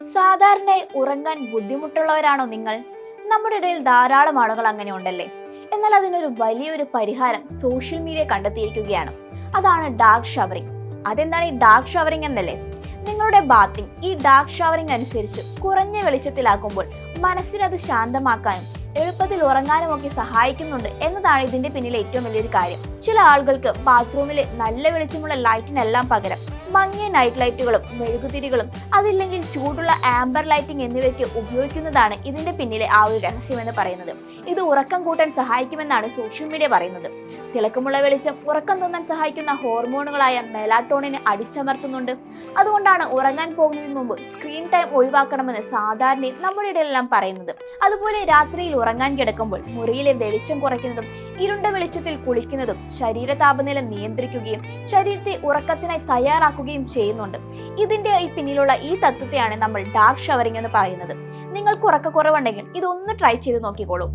സാധാരണയായി ഉറങ്ങാൻ ബുദ്ധിമുട്ടുള്ളവരാണോ നിങ്ങൾ? നമ്മുടെ ഇടയിൽ ധാരാളം ആളുകൾ അങ്ങനെ ഉണ്ടല്ലേ എന്നാൽ അതിനൊരു വലിയൊരു പരിഹാരം സോഷ്യൽ മീഡിയ കണ്ടെത്തിയിരിക്കുകയാണ്. അതാണ് ഡാർക്ക് ഷവറിംഗ്. അതെന്താണ് ഈ ഡാർക്ക് ഷവറിംഗ് എന്നല്ലേ? നിങ്ങളുടെ ബാത്തിങ് ഈ ഡാർക്ക് ഷവറിംഗ് അനുസരിച്ച് കുറഞ്ഞ വെളിച്ചത്തിലാക്കുമ്പോൾ മനസ്സിനത് ശാന്തമാക്കാനും എളുപ്പത്തിൽ ഉറങ്ങാനും ഒക്കെ സഹായിക്കുന്നുണ്ട് എന്നതാണ് ഇതിന്റെ പിന്നിലെ ഏറ്റവും വലിയൊരു കാര്യം. ചില ആളുകൾക്ക് ബാത്റൂമിലെ നല്ല വെളിച്ചമുള്ള ലൈറ്റിനെല്ലാം പകരം മങ്ങിയ നൈറ്റ് ലൈറ്റുകളും മെഴുകുതിരികളും അതില്ലെങ്കിൽ ചൂടുള്ള ആംബർ ലൈറ്റിംഗ് എന്നിവയ്ക്ക് ഉപയോഗിക്കുന്നതാണ് ഇതിന്റെ പിന്നിലെ ആ ഒരു രഹസ്യമെന്ന് പറയുന്നത്. ഇത് ഉറക്കം കൂട്ടാൻ സഹായിക്കുമെന്നാണ് സോഷ്യൽ മീഡിയ പറയുന്നത്. തിളക്കമുള്ള വെളിച്ചം ഉറക്കം തോന്നാൻ സഹായിക്കുന്ന ഹോർമോണുകളായ മെലാട്ടോണിനെ അടിച്ചമർത്തുന്നുണ്ട്. അതുകൊണ്ടാണ് ഉറങ്ങാൻ പോകുന്നതിന് മുമ്പ് സ്ക്രീൻ ടൈം ഒഴിവാക്കണമെന്ന് സാധാരണ നമ്മുടെ ഇടയിലെല്ലാം പറയുന്നത്. അതുപോലെ രാത്രിയിൽ ഉറങ്ങാൻ കിടക്കുമ്പോൾ മുറിയിലെ വെളിച്ചം കുറയ്ക്കുന്നതും ഇരുണ്ട വെളിച്ചത്തിൽ കുളിക്കുന്നതും ശരീര താപനില നിയന്ത്രിക്കുകയും ശരീരത്തെ ഉറക്കത്തിനായി തയ്യാറാക്കുകയും ചെയ്യുന്നുണ്ട്. ഇതിന്റെ പിന്നിലുള്ള ഈ തത്വത്തെയാണ് നമ്മൾ ഡാർക്ക് ഷവറിംഗ് എന്ന് പറയുന്നത്. നിങ്ങൾക്ക് ഉറക്കക്കുറവുണ്ടെങ്കിൽ ഇതൊന്ന് ട്രൈ ചെയ്ത് നോക്കിക്കോളൂ.